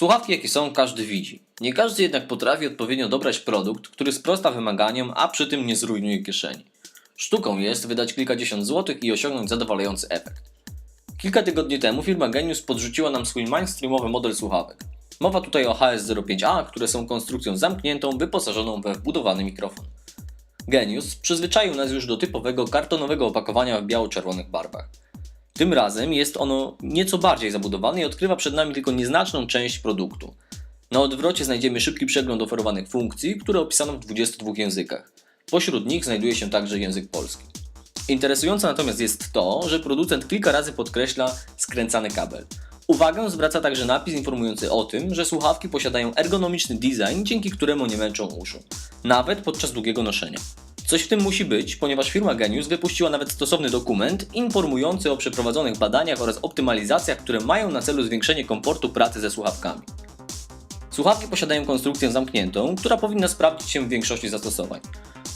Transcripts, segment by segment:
Słuchawki jakie są, każdy widzi. Nie każdy jednak potrafi odpowiednio dobrać produkt, który sprosta wymaganiom, a przy tym nie zrujnuje kieszeni. Sztuką jest wydać kilkadziesiąt złotych i osiągnąć zadowalający efekt. Kilka tygodni temu firma Genius podrzuciła nam swój mainstreamowy model słuchawek. Mowa tutaj o HS05A, które są konstrukcją zamkniętą, wyposażoną we wbudowany mikrofon. Genius przyzwyczaił nas już do typowego kartonowego opakowania w biało-czerwonych barwach. Tym razem jest ono nieco bardziej zabudowane i odkrywa przed nami tylko nieznaczną część produktu. Na odwrocie znajdziemy szybki przegląd oferowanych funkcji, które opisano w 22 językach. Pośród nich znajduje się także język polski. Interesujące natomiast jest to, że producent kilka razy podkreśla skręcany kabel. Uwagę zwraca także napis informujący o tym, że słuchawki posiadają ergonomiczny design, dzięki któremu nie męczą uszu, nawet podczas długiego noszenia. Coś w tym musi być, ponieważ firma Genius wypuściła nawet stosowny dokument informujący o przeprowadzonych badaniach oraz optymalizacjach, które mają na celu zwiększenie komfortu pracy ze słuchawkami. Słuchawki posiadają konstrukcję zamkniętą, która powinna sprawdzić się w większości zastosowań.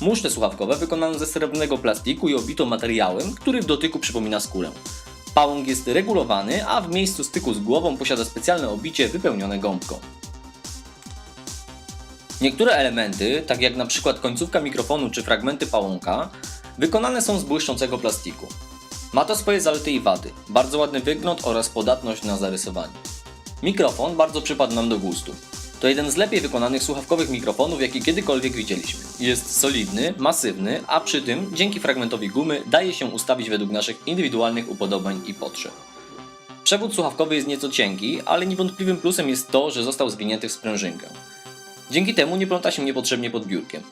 Muszle słuchawkowe wykonano ze srebrnego plastiku i obito materiałem, który w dotyku przypomina skórę. Pałąk jest regulowany, a w miejscu styku z głową posiada specjalne obicie wypełnione gąbką. Niektóre elementy, tak jak na przykład końcówka mikrofonu czy fragmenty pałąka, wykonane są z błyszczącego plastiku. Ma to swoje zalety i wady, bardzo ładny wygląd oraz podatność na zarysowanie. Mikrofon bardzo przypadł nam do gustu. To jeden z lepiej wykonanych słuchawkowych mikrofonów, jaki kiedykolwiek widzieliśmy. Jest solidny, masywny, a przy tym, dzięki fragmentowi gumy, daje się ustawić według naszych indywidualnych upodobań i potrzeb. Przewód słuchawkowy jest nieco cienki, ale niewątpliwym plusem jest to, że został zwinięty w sprężynkę. Dzięki temu nie pląta się niepotrzebnie pod biurkiem.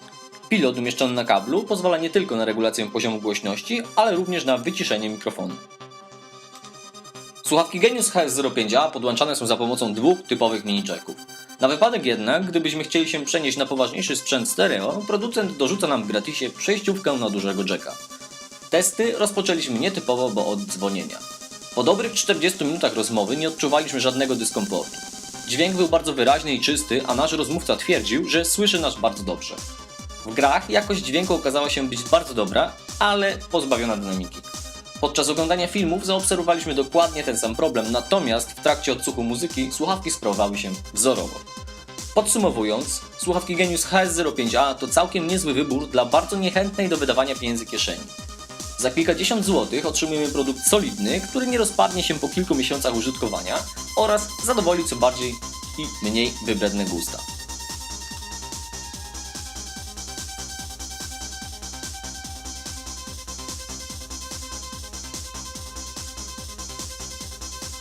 Pilot umieszczony na kablu pozwala nie tylko na regulację poziomu głośności, ale również na wyciszenie mikrofonu. Słuchawki Genius HS05A podłączane są za pomocą dwóch typowych mini jacków. Na wypadek jednak, gdybyśmy chcieli się przenieść na poważniejszy sprzęt stereo, producent dorzuca nam w gratisie przejściówkę na dużego jacka. Testy rozpoczęliśmy nietypowo, bo od dzwonienia. Po dobrych 40 minutach rozmowy nie odczuwaliśmy żadnego dyskomfortu. Dźwięk był bardzo wyraźny i czysty, a nasz rozmówca twierdził, że słyszy nas bardzo dobrze. W grach jakość dźwięku okazała się być bardzo dobra, ale pozbawiona dynamiki. Podczas oglądania filmów zaobserwowaliśmy dokładnie ten sam problem, natomiast w trakcie odsłuchu muzyki słuchawki sprawowały się wzorowo. Podsumowując, słuchawki Genius HS05A to całkiem niezły wybór dla bardzo niechętnej do wydawania pieniędzy kieszeni. Za kilkadziesiąt złotych otrzymujemy produkt solidny, który nie rozpadnie się po kilku miesiącach użytkowania oraz zadowoli co bardziej i mniej wybredne gusta.